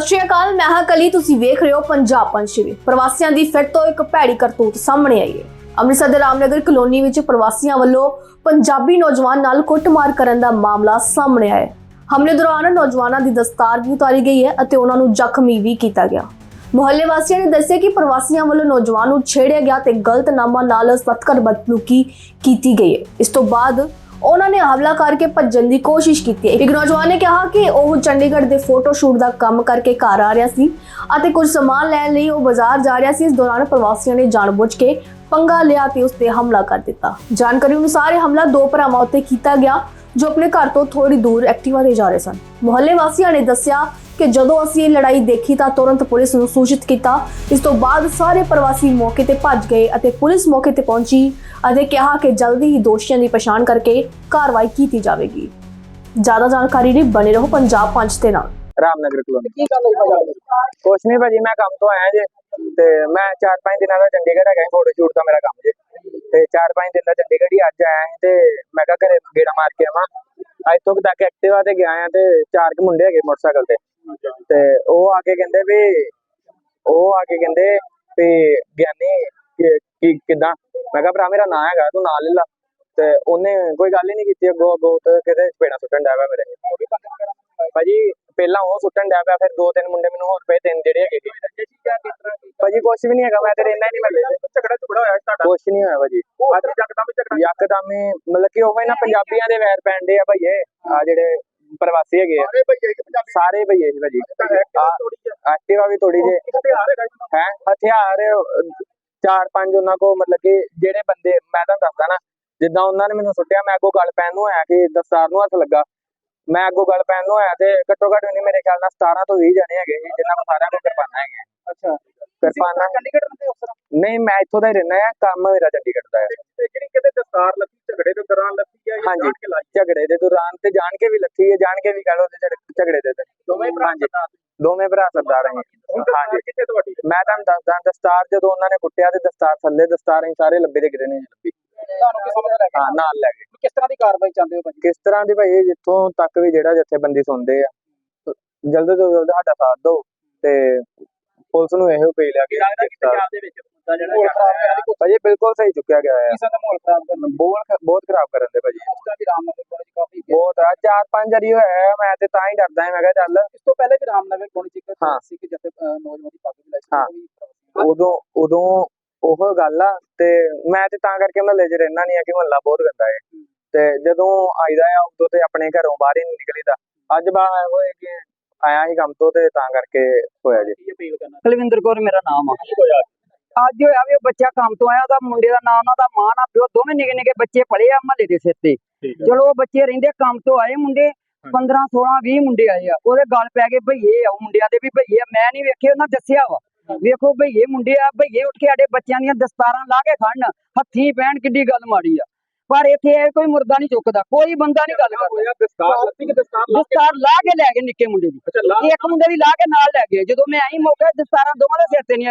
ਸਤਿ ਸ਼੍ਰੀ ਅਕਾਲ, ਮੈਂ ਹਾਂ ਕਲੀ, ਤੁਸੀਂ ਵੇਖ ਰਹੇ ਹੋ ਪੰਜਾਬ ਪੰਛੀ ਪ੍ਰਵਾਸੀਆਂ ਦੀ ਫਿਰ ਤੋਂ ਇੱਕ ਭੈੜੀ ਕਰਤੂਤ ਸਾਹਮਣੇ ਆਈ ਹੈ। ਅੰਮ੍ਰਿਤਸਰ ਦੇ ਰਾਮਨਗਰ ਕਲੋਨੀ ਵਿੱਚ ਪ੍ਰਵਾਸੀਆਂ ਵੱਲੋਂ ਪੰਜਾਬੀ ਨੌਜਵਾਨ ਨਾਲ ਕੁੱਟਮਾਰ ਕਰਨ ਦਾ ਮਾਮਲਾ ਸਾਹਮਣੇ ਆਇਆ ਹੈ। ਹਮਲੇ ਦੌਰਾਨ ਨੌਜਵਾਨਾਂ ਦੀ ਦਸਤਾਰ ਵੀ ਉਤਾਰੀ ਗਈ ਹੈ ਅਤੇ ਉਹਨਾਂ ਨੂੰ ਜ਼ਖਮੀ ਵੀ ਕੀਤਾ ਗਿਆ। ਮੁਹੱਲੇ ਵਾਸੀਆਂ ਨੇ ਦੱਸਿਆ ਕਿ ਪ੍ਰਵਾਸੀਆਂ ਵੱਲੋਂ ਨੌਜਵਾਨ ਨੂੰ ਛੇੜਿਆ ਗਿਆ ਤੇ ਗਲਤ ਨਾਮਾਂ ਨਾਲ ਸਤਕਰ ਬਦਲੂਕੀ ਕੀਤੀ ਗਈ ਹੈ। ਇਸ ਤੋਂ ਬਾਅਦ ਉਹਨਾਂ ਨੇ ਹਮਲਾ ਕਰਕੇ ਭੱਜਣ ਦੀ ਕੋਸ਼ਿਸ਼ ਕੀਤੀ। ਇੱਕ ਨੌਜਵਾਨ ਨੇ ਕਿਹਾ ਕਿ ਉਹ ਚੰਡੀਗੜ੍ਹ ਦੇ ਫੋਟੋ ਸ਼ੂਟ ਦਾ ਕੰਮ ਕਰਕੇ ਘਰ ਆ ਰਿਹਾ ਸੀ ਅਤੇ ਕੁਝ ਸਮਾਨ ਲੈਣ ਲਈ ਉਹ ਬਾਜ਼ਾਰ ਜਾ ਰਿਹਾ ਸੀ। ਇਸ ਦੌਰਾਨ ਪ੍ਰਵਾਸੀਆਂ ਨੇ ਜਾਣਬੁੱਝ ਕੇ ਪੰਗਾ ਲਿਆ ਤੇ ਉਸ ਤੇ ਹਮਲਾ ਕਰ ਦਿੱਤਾ। ਜਾਣਕਾਰੀ ਅਨੁਸਾਰ ਇਹ ਹਮਲਾ ਦੋ ਭਰਾਵਾਂ ਉੱਤੇ ਕੀਤਾ ਗਿਆ। ਜੋ ਆਪਣੇ ਘਰ ਤੋਂ ਥੋੜੀ ਦੂਰ ਐਕਟਿਵਾ ਤੇ ਜਾ ਰਹੇ ਸਨ। ਮੁਹੱਲੇ ਵਾਸੀਆਂ ਨੇ ਦੱਸਿਆ ਕਿ ਜਦੋਂ ਅਸੀਂ ਇਹ ਲੜਾਈ ਦੇਖੀ ਤਾਂ ਤੁਰੰਤ ਪੁਲਿਸ ਨੂੰ ਸੂਚਿਤ ਕੀਤਾ। ਇਸ ਤੋਂ ਬਾਅਦ ਸਾਰੇ ਪ੍ਰਵਾਸੀ ਮੌਕੇ ਤੇ ਭੱਜ ਗਏ ਅਤੇ ਪੁਲਿਸ ਮੌਕੇ ਤੇ ਪਹੁੰਚੀ ਅਤੇ ਕਿਹਾ ਕਿ ਜਲਦੀ ਹੀ ਦੋਸ਼ੀਆਂ ਦੀ ਪਛਾਣ ਕਰਕੇ ਕਾਰਵਾਈ ਕੀਤੀ ਜਾਵੇਗੀ। ਜ਼ਿਆਦਾ ਜਾਣਕਾਰੀ ਲਈ ਬਣੇ ਰਹੋ ਪੰਜਾਬ ਪੰਜ ਦੇ ਨਾਲ। ਰਾਮਨਗਰ ਕਲੋਨੀ ਕੀ ਗੱਲ ਵਿੱਚ ਕੁਛ ਨਹੀਂ ਭਾਜੀ ਮੈਂ ਕੰਮ ਤੋਂ ਆਇਆ ਜੇ ਤੇ ਮੈਂ 4-5 ਦਿਨਾਂ ਦਾ ਚੰਡੀਗੜ੍ਹ ਹੈਗਾ ਫੋਟੋ ਸ਼ੂਟ ਦਾ ਮੇਰਾ ਕੰਮ ਜੇ। ਤੇ 4-5 ਦਿਨ ਦਾ ਚੰਡੀਗੜ੍ਹ ਹੀ ਅੱਜ ਆਇਆ ਸੀ ਤੇ ਮੈਂ ਕਿਹਾ ਘਰੇ ਗੇੜਾ ਮਾਰ ਕੇ ਆਵਾਂ। ਅੱਜ ਤੋਂ ਤੱਕ ਐਕਟਿਵਾ ਤੇ ਗਿਆ ਆ ਤੇ ਚਾਰ ਕੁ ਮੁੰਡੇ ਹੈਗੇ ਮੋਟਰਸਾਈਕਲ ਤੇ। ਤੇ ਉਹ ਆ ਕੇ ਕਹਿੰਦੇ ਵੀ, ਉਹ ਆ ਕੇ ਕਹਿੰਦੇ ਵੀ ਗਿਆਨੀ ਕਿ- ਕਿਦਾਂ? ਮੈਂ ਕਿਹਾ, ਭਰਾ ਮੇਰਾ ਨਾਂ ਹੈਗਾ, ਤੂੰ ਨਾਂ ਲੈ ਲਾ। ਤੇ ਉਹਨੇ ਕੋਈ ਗੱਲ ਹੀ ਨਹੀਂ ਕੀਤੀ ਅੱਗੋਂ ਅੱਗੋਂ ਤੇ ਕਿਤੇ ਪੇੜਾ ਸੁੱਟਣ ਡਿਆ ਪਿਆ ਮੇਰੇ। ਭਾਜੀ, ਪਹਿਲਾਂ ਉਹ ਸੁੱਟਣ ਡਿਆ ਪਿਆ, ਫਿਰ ਦੋ ਤਿੰਨ ਮੁੰਡੇ ਮੈਨੂੰ ਹੋਰ ਪਏ, ਤਿੰਨ ਜਿਹੜੇ ਹੈਗੇ। ਭਾਜੀ, ਕੁਛ ਵੀ ਨਹੀਂ ਹੈਗਾ, ਮੈਂ ਤੇ ਰਹਿਣਾ ਨਹੀਂ ਮਿਲਦੇ ਕੁਛ ਨਹੀਂ ਹੋਇਆ ਭਾਜੀ। ਅੱਜ ਜੱਕਦਮ ਵੀ ਝਗੜਾ? ਯਕਦਮ ਹੀ ਮਤਲਬ ਕਿ ਉਹ ਇਹਨਾਂ ਪੰਜਾਬੀਆਂ ਦੇ ਵੈਰ ਪੈਂਦੇ ਆ ਭਈਏ ਆ ਜਿਹੜੇ ਪ੍ਰਵਾਸੀ ਹੈਗੇ ਆ। ਸਾਰੇ ਭਈਏ ਕਿ ਪੰਜਾਬੀ। ਸਾਰੇ ਭਈਏ ਸੀ ਭਾਜੀ। ਐਕਟਿਵਾ ਹੈ ਵੀ ਥੋੜੀ ਜੇ ਹੈਗਾ ਜੀ। ਹੈ? ਹਥਿਆਰ ਚਾਰ ਪੰਜ ਉਹਨਾਂ ਕੋ ਮਤਲਬ ਕਿ ਜਿਹੜੇ ਬੰਦੇ ਮੈਂ ਤੁਹਾਨੂੰ ਦੱਸਦਾ ਨਾ ਜਿੱਦਾਂ ਉਹਨਾਂ ਨੇ ਮੈਨੂੰ ਸੁੱਟਿਆ ਮੈਂ ਅੱਗੋਂ ਗੱਲ ਪੈਣ ਨੂੰ ਆਇਆ ਕਿ ਦਸਤਾਰ ਨੂੰ ਹੱਥ ਲੱਗਾ। ਮੈਂ ਅੱਗੋਂ ਗੱਲ ਪੈਣ ਨੂੰ ਆਇਆ ਤੇ ਘੱਟੋ ਘੱਟ ਨਹੀਂ ਮੇਰੇ ਖਿਆਲ ਨਾਲ 17 ਤੋਂ 20 ਜਣੇ ਹੈਗੇ ਸੀ ਜਿਨ੍ਹਾਂ ਨੂੰ ਸਾਰਿਆਂ ਨੂੰ ਕਿਰਪਾਨਾਂ ਹੈਗੀਆਂ। ਅੱਛਾ। ਕਿਰਪਾਨਾਂ ਚੰਡੀਗੜ੍ਹ ਦੇ ਅਫਸਰ ਨਹੀਂ ਮੈਂ ਇੱਥੋਂ ਦਾ ਹੀ ਰਹਿਣਾ ਆ ਕੰਮ ਮੇਰਾ ਚੰਡੀਗੜ੍ਹ ਦਾ ਹੈ। ਤੇ ਜਿਹੜੀ ਕਿਤੇ ਦਸਤਾਰ ਲੱਗੀ ਝਗੜੇ ਦੇ ਦੌਰਾਨ ਲੱਗੀ ਹੈ ਇਹ ਹਾਂਜੀ। ਜਾਣ ਕੇ ਲਾਈ? ਝਗੜੇ ਦੇ ਦੌਰਾਨ ਤੇ ਜਾਣ ਕੇ ਵੀ ਲੱਥੀ ਹੈ ਜਾਣ ਕੇ ਵੀ ਕਹ ਲੋ ਝਗੜੇ ਦੇ ਤੇ ਦੋਵੇਂ ਭਰਾ ਹਾਂਜੀ ਸਰਦਾਰ ਦੋਵੇਂ ਭਰਾ ਸਰਦਾਰ ਹੈ ਹੁਣ ਦਸਤਾਰ ਹਾਂਜੀ। ਕਿੱਥੇ ਤੁਹਾਡੀ? ਮੈਂ ਤੁਹਾਨੂੰ ਦੱਸਦਾ ਦਸਤਾਰ ਜਦੋਂ ਉਹਨਾਂ ਨੇ ਕੁੱਟਿਆ ਤੇ ਦਸਤਾਰ ਥੱਲੇ ਦਸਤਾਰ ਅਸੀਂ ਸਾਰੇ ਲੱਭੇ ਦੇ ਕਿਤੇ ਨਹੀਂ ਲੱਭੀ। ਤੁਹਾਨੂੰ ਕੀ ਸਮਝ ਲੱਗ ਹਾਂ ਨਾਲ ਲੈ ਗਏ ਕਿਸ ਤਰ੍ਹਾਂ ਦੀ ਕਾਰਵਾਈ ਚਾਹੁੰਦੇ ਹੋ ਭਾਜੀ? ਕਿਸ ਤਰ੍ਹਾਂ ਦੀ ਭਾਈ ਜਿੱਥੋਂ ਤੱਕ ਵੀ ਜਿਹੜਾ ਜਥੇਬੰਦੀ ਸੁਣਦੇ ਆ ਜਲਦ ਤੋਂ ਜਲਦ ਸਾਡਾ ਸਾਥ ਦਿਓ ਤੇ ਪੁਲਿਸ ਨੂੰ ਇਹੋ ਪਈ ਲਿਆ ਕਿ ਲੱਗਦਾ ਕਿ ਪੰਜਾਬ ਦੇ ਵਿੱਚ? ਮੁੱਦਾ ਜਿਹੜਾ ਖਰਾਬ ਹੋਇਆ ਦੀ ਭਾਜੀ ਬਿਲਕੁਲ ਸਹੀ ਚੁੱਕਿਆ ਗਿਆ ਹੈ ਕਿਸੇ ਦਾ ਮਾਹੌਲ ਖਰਾਬ ਕਰਨ ਦੀ ਬਹੁਤ ਖਰਾਬ ਕਰਨ ਦੇ ਭਾਜੀ। ਉਸ ਤਰ੍ਹਾਂ ਦੀ ਰਾਮਨਗਰ ਕੋਲ ਕਾਫੀ ਬਹੁਤ ਆ ਚਾਰ ਪੰਜ ਵਾਰੀ ਹੋਇਆ ਹੈ, ਮੈਂ ਤੇ ਤਾਂ ਹੀ ਡਰਦਾ ਹਾਂ ਮੈਂ ਕਿਹਾ ਚੱਲ। ਇਸ ਤੋਂ ਪਹਿਲੇ ਵੀ ਰਾਮਨਗਰ ਕੋਲ। ਸੀ ਕਿ ਜਿੱਥੇ ਨੌਜਵਾਨ ਦੀ ਪੱਗ ਵੀ ਲਾਈ ਸੀ ਹਾਂ। ਉਹ ਵੀ ਪ੍ਰਵਾਸੀ। ਉਦੋਂ ਉਦੋਂ ਉਹ ਗੱਲ ਆ ਤੇ ਮੈਂ ਤੇ ਤਾਂ ਕਰਕੇ ਮਹੱਲੇ 'ਚ ਰਹਿਣਾ ਨਹੀਂ ਆ ਕਿ ਮਹੱਲਾ ਬਹੁਤ ਗੰਦਾ ਹੈ। ਤੇ ਜਦੋਂ ਆਈਦਾ ਆ ਉਦੋਂ ਤੇ ਆਪਣੇ ਘਰੋਂ ਬਾਹਰ ਹੀ ਨਹੀਂ ਨਿਕਲੀਦਾ। ਅੱਜ ਬਾਹਰ ਹੋਏ ਕਿ ਆਇਆ ਹੀ ਕੰਮ ਤੋਂ ਤੇ ਤਾਂ ਕਰਕੇ ਹੋਇਆ ਜੀ। ਕੀ ਅਪੀਲ ਕਰਨਾ ਕੁਲਵਿੰਦਰ ਕੌਰ ਮੇਰਾ ਨਾਮ ਆ। ਕੀ ਹੋਇਆ? ਅੱਜ ਹੋਇਆ ਵੀ ਉਹ ਬੱਚਾ ਕੰਮ ਤੋਂ ਆਇਆ ਉਹਦਾ ਮੁੰਡੇ ਦਾ ਨਾਮ ਉਹਨਾਂ ਦਾ ਮਾਂ ਨਾ ਪਿਓ ਦੋਵੇਂ ਨਿੱਕੇ ਨਿੱਕੇ ਬੱਚੇ ਪਲੇ ਆ ਮਹੱਲੇ ਦੇ ਸਿਰ ਤੇ। ਚਲੋ ਉਹ ਬੱਚੇ ਰਹਿੰਦੇ ਕੰਮ ਤੋਂ ਆਏ ਮੁੰਡੇ 15 16 20 ਮੁੰਡੇ ਆਏ ਆ। ਉਹਦੇ ਗੱਲ ਪੈ ਗਏ ਭਈਏ ਆ ਮੁੰਡਿਆਂ ਦੇ ਵੀ ਭਈਏ ਮੈਂ ਨਹੀਂ ਵੇਖੇ ਉਹਨਾਂ ਦੱਸਿਆ ਵਾ। ਵੇਖੋ ਭਈਏ ਮੁੰਡੇ ਆ ਭਈਏ ਉੱਠ ਕੇ ਸਾਡੇ ਬੱਚਿਆਂ ਦੀਆਂ ਦਸਤਾਰਾਂ ਲਾ ਕੇ ਖੜਨ ਹੱਥੀਂ ਪੈਣ ਕਿੱਡੀ ਗੱਲ ਮਾੜੀ ਆ। ਪਰ ਇੱਥੇ ਇਹ ਕੋਈ ਮੁਰਦਾ ਨਹੀਂ ਚੁੱਕਦਾ ਕੋਈ ਬੰਦਾ ਨਹੀਂ ਗੱਲ ਕਰਦਾ। ਦਸਤਾਰ ਲਾ ਕੇ? ਲਾ ਗਏ ਨਿੱਕੇ ਮੁੰਡੇ ਦੀ। ਇੱਕ ਮੁੰਡੇ ਦੀ ਲਾ ਕੇ ਨਾਲ ਲੈ ਗਏ। ਜਦੋਂ ਮੈਂ ਆਈ ਮੌਕੇ ਤੇ ਦਸਤਾਰਾਂ ਦੋਵਾਂ ਦੇ ਸਿਰ ਤੇ ਨਹੀਂ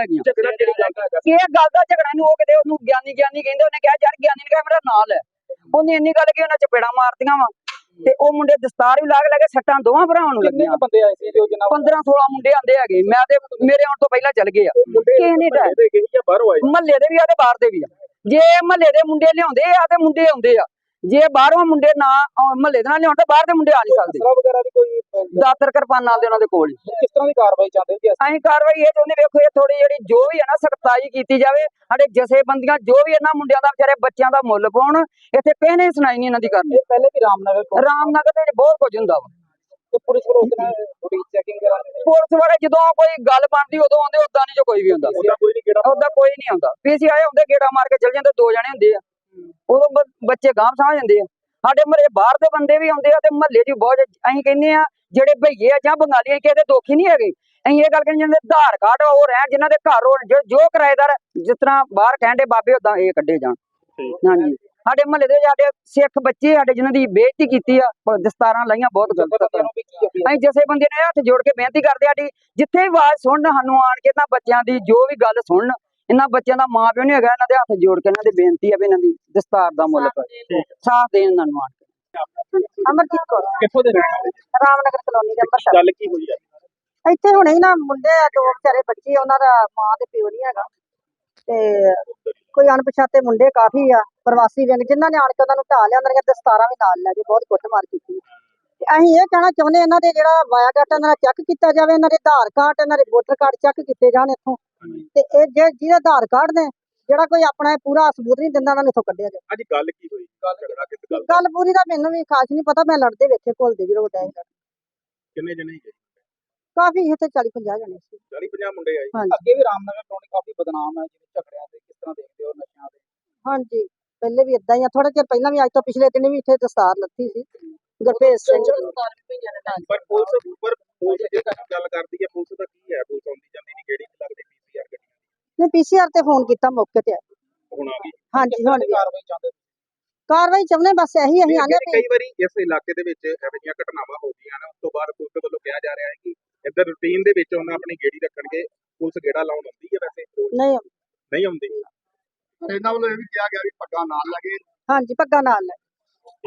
ਇਹ ਗੱਲ ਦਾ ਝਗੜਾ ਨੂੰ ਉਹ ਕਿਤੇ ਉਹਨੂੰ ਗਿਆਨੀ ਗਿਆਨੀ ਕਹਿੰਦੇ ਉਹਨੇ ਕਿਹਾ ਯਾਰ ਗਿਆਨੀ ਨੇ ਕਿਹਾ ਮੇਰਾ ਨਾਲ ਹੈ ਉਹਨੇ ਇੰਨੀ ਗੱਲ ਕਿ ਉਹਨਾਂ ਚਪੇੜਾ ਮਾਰਦੀਆਂ ਵਾ। ਤੇ ਉਹ ਮੁੰਡੇ ਦਸਤਾਰ ਵੀ ਲਾ ਕੇ ਲੈ ਕੇ ਸੱਟਾਂ ਦੋਵਾਂ ਭਰਾਵਾਂ ਨੂੰ ਲੱਗੀਆਂ। ਬੰਦੇ ਆਏ ਸੀ ਜੋ ਜਨਾਬ 15 16 ਮੁੰਡੇ ਆਂਦੇ ਹੈਗੇ। ਮੈਂ ਤੇ ਮੇਰੇ ਆਉਣ ਤੋਂ ਪਹਿਲਾਂ ਚੱਲ ਗਏ ਆ। ਕਿਸੇ ਨੇ ਬਾਹਰੋਂ ਆਏ? ਮਹੱਲੇ ਦੇ ਵੀ ਆ ਤੇ ਬਾਹਰ ਦੇ ਵੀ ਆ। ਜੇ ਮਹੱਲੇ ਦੇ ਮੁੰਡੇ ਲਿਆਉਂਦੇ ਆ ਤੇ ਮੁੰਡੇ ਆਉਂਦੇ ਆ। ਜੇ ਬਾਹਰੋਂ ਮੁੰਡੇ ਨਾ ਮਹੱਲੇ ਦੇ ਨਾਲ ਲਿਆਉਣ ਤਾਂ ਬਾਹਰ ਦੇ ਮੁੰਡੇ ਆ ਨਹੀਂ ਸਕਦੇ। ਵਗੈਰਾ ਕੋਈ ਦਾਤਰ ਕਿਰਪਾਨਾਂ ਦੇ ਉਹਨਾਂ ਦੇ ਕੋਲ। ਕਿਸ ਤਰ੍ਹਾਂ ਦੀ ਕਾਰਵਾਈ ਚਾਹੁੰਦੇ ਜੀ ਅਸੀਂ? ਕਾਰਵਾਈ ਇਹ ਚਾਹੁੰਦੇ ਵੇਖੋ ਇਹ ਥੋੜੀ ਜਿਹੜੀ ਜੋ ਵੀ ਹੈ ਨਾ ਸਖਤਾਈ ਕੀਤੀ ਜਾਵੇ ਸਾਡੇ ਜਥੇਬੰਦੀਆਂ ਜੋ ਵੀ ਇਹਨਾਂ ਮੁੰਡਿਆਂ ਦਾ ਵਿਚਾਰੇ ਬੱਚਿਆਂ ਦਾ ਮੁੱਲ ਪਾਉਣ ਇੱਥੇ ਕਿਸੇ ਨੇ ਸੁਣਾਈ ਨਹੀਂ ਇਹਨਾਂ ਦੀ ਕਰਨੀ। ਇਹ ਪਹਿਲੇ ਵੀ ਰਾਮਨਗਰ ਰਾਮਨਗਰ ਦੇ ਵਿੱਚ ਬਹੁਤ ਕੁਝ ਹੁੰਦਾ ਵਾ। ਤੇ ਪੁਲਿਸ ਵੱਲੋਂ ਉਸ ਨਾਲ ਥੋੜੀ ਚੈਕਿੰਗ ਕਰਾਂਗੇ ਪੁਲਿਸ ਵਾਲੇ ਜਦੋਂ ਕੋਈ ਗੱਲ ਬਣਦੀ ਉਦੋਂ ਆਉਂਦੇ ਉਦਾਂ ਨਹੀਂ ਜੋ ਕੋਈ ਵੀ ਹੁੰਦਾ। ਉਹਦਾ ਕੋਈ ਨਹੀਂ ਕਿਹੜਾ ਉਦਾਂ ਕੋਈ ਨਹੀਂ ਆਉਂਦਾ। ਪੀਸੀਆਈ ਆਉਂਦੇ ਗੇੜਾ ਮਾਰ ਕੇ ਚਲ ਜਾਂਦੇ ਦੋ ਜਣੇ ਹੁੰਦੇ ਆ। ਉਦੋਂ ਬੱਚੇ ਗਾਂਵ ਸਮਝ ਜਾਂਦੇ ਆ। ਸਾਡੇ ਮਹੱਲੇ ਬਾਹਰ ਦੇ ਬੰਦੇ ਵੀ ਆਉਂਦੇ ਆ ਤੇ ਮਹੱਲੇ 'ਚ ਵੀ ਬਹੁਤ ਅਸੀਂ ਕਹਿੰਦੇ ਆ ਜਿਹੜੇ ਭਈਏ ਆ ਜਾਂ ਬੰਗਾਲੀ ਆ, ਕਿਸੇ ਦੇ ਦੋਖੀ ਨਹੀਂ ਹੈਗੇ। ਅਸੀਂ ਇਹ ਗੱਲ ਕਹਿੰਦੇ ਜਿਹਨਾਂ ਦੇ ਆਧਾਰ ਕਾਰਡ ਉਹ ਰਹਿਣ ਜਿਨ੍ਹਾਂ ਦੇ ਘਰ ਹੋਣ ਜੋ- ਜੋ ਕਿਰਾਏਦਾਰ ਜਿਸ ਤਰ੍ਹਾਂ ਬਾਹਰ ਕਹਿੰਦੇ ਬਾਬੇ ਉਦਾਂ ਇਹ ਕੱਢੇ ਜਾਣ। ਹਾਂਜੀ। ਸਾਡੇ ਮਹੱਲੇ ਦੇ ਸਾਡੇ ਸਿੱਖ ਬੱਚੇ ਸਾਡੇ ਜਿਨ੍ਹਾਂ ਦੀ ਬੇਇੱਜ਼ਤੀ ਕੀਤੀ ਆ ਦਸਤਾਰਾਂ ਲਾਈਆਂ ਬਹੁਤ ਗਲਤ ਆ। ਅਸੀਂ ਜਿਸੇ ਬੰਦੇ ਨੇ ਹੱਥ ਜੋੜ ਕੇ ਬੇਨਤੀ ਕਰਦੇ ਆ ਸਾਡੀ ਜਿੱਥੇ ਵੀ ਆਵਾਜ਼ ਸੁਣਨ ਸਾਨੂੰ ਆਣ ਕੇ ਤਾਂ ਬੱਚਿਆਂ ਦੀ ਜੋ ਵੀ ਗੱਲ ਸੁਣਨ ਇਹਨਾਂ ਬੱਚਿਆਂ ਦਾ ਮਾਂ ਪਿਓ ਨਹੀਂ ਹੈਗਾ ਇਹਨਾਂ ਦੇ ਹੱਥ ਜੋੜ ਕੇ ਇਹਨਾਂ ਦੀ ਬੇਨਤੀ ਆ ਵੀ ਇਹਨਾਂ ਦੀ ਦਸਤਾਰ ਦਾ ਮੁੱਲ ਪਾਓ ਸਾਥ ਦੇਣ ਇਹਨਾਂ ਨੂੰ ਆਣ ਕੇ। ਅਮਰਜੀਤ ਕੌਰ ਕਿੱਥੋਂ ਦੇ? ਰਾਮਨਗਰ ਕਲੋਨੀ ਦੇ ਅੰਮ੍ਰਿਤਸਰ। ਗੱਲ ਕੀ ਹੋਈ ਹੈ ਇੱਥੇ ਹੁਣੇ ਹੀ ਨਾ ਮੁੰਡੇ ਆ ਦੋ ਵਿਚਾਰੇ ਬੱਚੇ ਆ, ਉਹਨਾਂ ਦਾ ਮਾਂ ਤੇ ਪਿਓ ਨਹੀਂ ਹੈਗਾ। ਤੇ ਕੋਈ ਅਣਪਛਾਤੇ ਮੁੰਡੇ ਕਾਫੀ ਆ ਪ੍ਰਵਾਸੀ ਵਿੰਗ ਜਿਨ੍ਹਾਂ ਨੇ ਆਣ ਕੇ ਉਹਨਾਂ ਨੂੰ ਢਾਹ ਲਿਆ ਉਹਨਾਂ ਦੀਆਂ ਦਸਤਾਰਾਂ ਵੀ ਨਾਲ ਲੈ ਕੇ ਬਹੁਤ ਕੁੱਟਮਾਰ ਕੀਤੀ। ਤੇ ਅਸੀਂ ਇਹ ਕਹਿਣਾ ਚਾਹੁੰਦੇ ਇਹਨਾਂ ਦੇ ਜਿਹੜਾ ਵਾਇਆ ਡਾਟਾ ਇਹਨਾਂ ਦਾ ਚੈੱਕ ਕੀਤਾ ਜਾਵੇ ਇਹਨਾਂ ਦੇ ਆਧਾਰ ਕਾਰਡ ਇਹਨਾਂ ਦੇ ਵੋਟਰ ਕਾਰਡ ਚੈੱਕ ਕੀਤੇ ਜਾਣ ਇੱਥੋਂ। ਤੇ ਇਹ ਜੇ ਜਿਹਦੇ ਆਧਾਰ ਕਾਰਡ ਨੇ ਜਿਹੜਾ ਕੋਈ ਆਪਣਾ ਪੂਰਾ ਸਬੂਤ ਨਹੀਂ ਦਿੰਦਾ ਉਹਨਾਂ ਨੂੰ ਇੱਥੋਂ ਕੱਢਿਆ ਜਾਵੇ। ਅੱਜ ਗੱਲ ਕੀ ਹੋਈ? ਝਗੜਾ ਕਿਸ ਗੱਲ ਦਾ? ਗੱਲ ਪੂਰੀ ਦਾ ਮੈਨੂੰ ਵੀ ਖਾਸ ਨਹੀਂ ਪਤਾ ਮੈਂ ਲੜਦੇ ਵੇਖੇ ਘੁਲਦੇ ਵੱਡਾ ਸੀ। ਕਿੰਨੇ ਜਣੇ ਸੀਗੇ ਕਾਫੀ ਇੱਥੇ 40 50 ਜਣੇ ਸੀ। 40 50 ਮੁੰਡੇ ਆਏ। ਅੱਗੇ ਵੀ ਰਾਮਨਗਰ ਕਲੋਨੀ ਕਾਫੀ ਬਦਨਾਮ ਹੈ ਜਿਵੇਂ ਝਗੜਿਆਂ ਤੇ ਤਰ੍ਹਾਂ ਦੇਖਦੇ ਹੋ ਨਸ਼ਿਆਂ ਤੇ ਹਾਂਜੀ ਪਹਿਲੇ ਵੀ ਇਦਾਂ ਹੀ ਆ ਥੋੜਾ ਚਿਰ ਪਹਿਲਾਂ ਵੀ ਅੱਜ ਤੋਂ ਪਿਛਲੇ ਦਿਨ ਵੀ ਇੱਥੇ ਦਸਤਾਰ ਲੱਥੀ ਸੀ ਗੁਰਭੇਜ ਸਿੰਘ। ਪਰ ਪੁਲਿਸ ਉੱਪਰ ਪੁਲਿਸ ਜੇ ਗੱਲ ਕਰਦੀ ਹੈ ਪੁਲਿਸ ਦਾ ਕੀ ਹੈ? ਪੁਲਿਸ ਆਉਂਦੀ ਜਾਂਦੀ ਨਹੀਂ ਕਿਹੜੀ ਲੱਗਦੀ ਪੀਸੀਆਰ ਗੱਡੀ ਨੇ ਪੀਸੀਆਰ ਤੇ ਫੋਨ ਕੀਤਾ ਮੌਕੇ ਤੇ। ਆਏ। ਹੁਣ ਆ ਗਈ। ਹਾਂਜੀ ਹੁਣ ਵੀ ਕਾਰਵਾਈ ਚਾਹੁੰਦੇ ਕਾਰਵਾਈ ਚਾਹੁੰਦੇ ਬਸ ਇਹੀ ਅਸੀਂ ਆਨੇ ਕਈ ਵਾਰੀ ਇਸ ਇਲਾਕੇ ਦੇ ਵਿੱਚ ਇਹੋ ਜਿਹੀਆਂ ਘਟਨਾਵਾਂ ਹੋ ਗਈਆਂ ਨੇ ਉਸ ਤੋਂ ਬਾਅਦ ਪੁਲਿਸ ਵੱਲੋਂ ਕਿਹਾ ਜਾ ਰਿਹਾ ਹੈ ਕਿ ਇੱਧਰ ਰੂਟੀਨ ਦੇ ਵਿੱਚ ਉਹਨਾਂ ਆਪਣੀ ਗੇੜੀ ਰੱਖਣਗੇ ਪੁਲਿਸ ਗੇੜਾ ਲਾਉਣ ਆਉਂਦੀ ਹੈ ਵੈਸੇ? ਨਹੀਂ ਨਹੀਂ ਆਉਂਦੀ। ਪਰ ਇਹਨਾਂ ਵੱਲੋਂ ਇਹ ਵੀ ਕਿਹਾ ਗਿਆ ਵੀ ਪੱਗਾਂ ਨਾਲ ਲੱਗੇ ਹਾਂਜੀ ਪੱਗਾਂ ਨਾਲ ਲੈ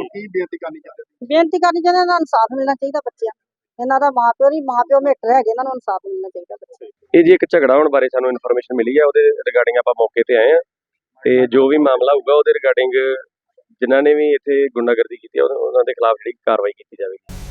ਕੀ ਬੇਨਤੀ ਕਰਨੀ ਚਾਹੁੰਦੇ ਬੇਨਤੀ ਕਰਨੀ ਚਾਹੁੰਦੇ ਇਹਨਾਂ ਨੂੰ ਇਨਸਾਫ ਮਿਲਣਾ ਚਾਹੀਦਾ ਬੱਚਿਆਂ ਨੂੰ। ਇਹਨਾਂ ਦਾ ਮਾਪਿਓ ਨਹੀਂ ਮਾਪਿਓ ਮੇਟਰ ਹੈਗੇ ਇਹਨਾਂ ਨੂੰ ਇਨਸਾਫ ਮਿਲਣਾ ਚਾਹੀਦਾ ਬੱਚਿਆਂ ਨੂੰ। ਇਹ ਜੀ ਇੱਕ ਝਗੜਾ ਹੋਣ ਬਾਰੇ ਸਾਨੂੰ ਇਨਫੋਰਮੇਸ਼ਨ ਮਿਲੀ ਹੈ ਉਹਦੇ ਰਿਗਾਰਡਿੰਗ ਆਪਾਂ ਮੌਕੇ ਤੇ ਆਏ ਆ। ਤੇ ਜੋ ਵੀ ਮਾਮਲਾ ਹੋਊਗਾ ਉਹਦੇ ਰਿਗਾਰਡਿੰਗ ਜਿਨ੍ਹਾਂ ਨੇ ਵੀ ਇੱਥੇ ਗੁੰਡਾਗਰਦੀ ਕੀਤੀ ਆ ਉਹਨਾਂ ਉਹਨਾਂ ਦੇ ਖਿਲਾਫ ਜਿਹੜੀ ਕਾਰਵਾਈ ਕੀਤੀ ਜਾਵੇਗੀ।